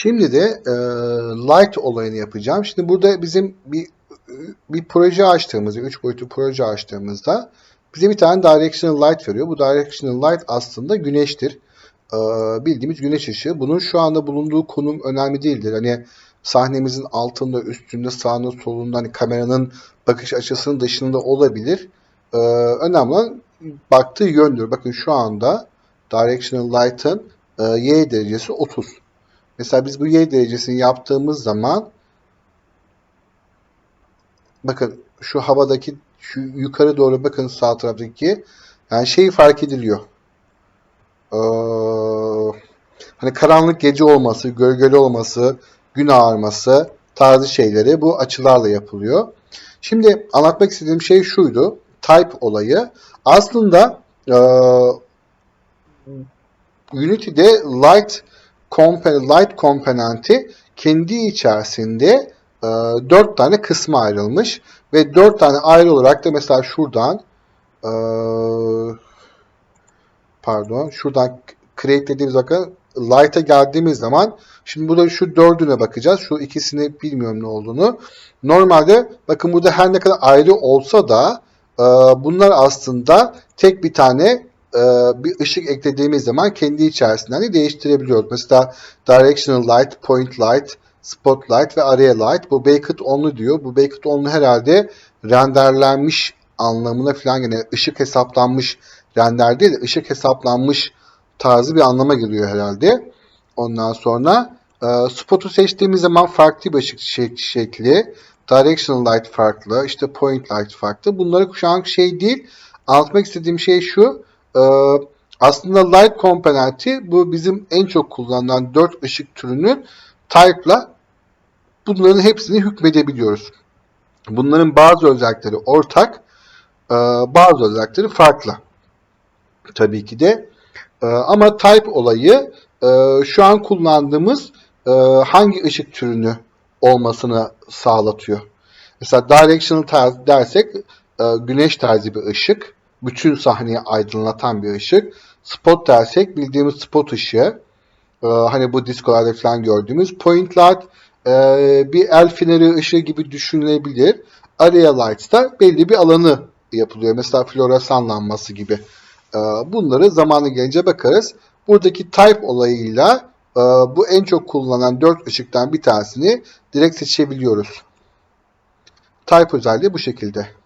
Şimdi de e, light olayını yapacağım. Şimdi burada bizim bir bir proje açtığımızda, 3 boyutlu proje açtığımızda bize bir tane directional light veriyor. Bu directional light aslında güneştir. Ee, bildiğimiz güneş ışığı. Bunun şu anda bulunduğu konum önemli değildir. Hani sahnemizin altında, üstünde, sağında, solunda, hani kameranın bakış açısının dışında olabilir. Ee, önemli olan baktığı yöndür. Bakın şu anda directional light'ın e, y derecesi 30. Mesela biz bu y derecesini yaptığımız zaman bakın şu havadaki şu yukarı doğru bakın sağ taraftaki yani şey fark ediliyor. Ee, hani karanlık gece olması, gölgeli olması, gün ağarması tarzı şeyleri bu açılarla yapılıyor. Şimdi anlatmak istediğim şey şuydu. Type olayı. Aslında e, Unity'de light light komponenti kendi içerisinde e, 4 tane kısma ayrılmış ve 4 tane ayrı olarak da mesela şuradan e, pardon şuradan create dediğimiz bakın light'a geldiğimiz zaman şimdi burada şu dördüne bakacağız. Şu ikisini bilmiyorum ne olduğunu. Normalde bakın burada her ne kadar ayrı olsa da e, bunlar aslında tek bir tane e, bir ışık eklediğimiz zaman kendi içerisinden de değiştirebiliyoruz. Mesela directional light, point light, spotlight ve area light. Bu Baked onlu diyor. Bu Baked onlu herhalde renderlenmiş anlamına falan yani ışık hesaplanmış render değil de ışık hesaplanmış tarzı bir anlama geliyor herhalde. Ondan sonra e, spot'u seçtiğimiz zaman farklı bir ışık şek- şekli. Directional light farklı, işte point light farklı. Bunları şu an şey değil. Anlatmak istediğim şey şu. E, aslında light komponenti bu bizim en çok kullanılan 4 ışık türünün type'la bunların hepsini hükmedebiliyoruz. Bunların bazı özellikleri ortak, e, bazı özellikleri farklı. Tabii ki de. E, ama type olayı e, şu an kullandığımız hangi ışık türünü olmasını sağlatıyor. Mesela directional tarz dersek güneş tarzı bir ışık. Bütün sahneyi aydınlatan bir ışık. Spot dersek bildiğimiz spot ışığı. E, hani bu diskolarda falan gördüğümüz. Point light e, bir el feneri ışığı gibi düşünülebilir. Area lights da belli bir alanı yapılıyor. Mesela floresan lambası gibi. E, bunları zamanı gelince bakarız. Buradaki type olayıyla e, bu en çok kullanılan 4 ışıktan bir tanesini direkt seçebiliyoruz. Type özelliği bu şekilde.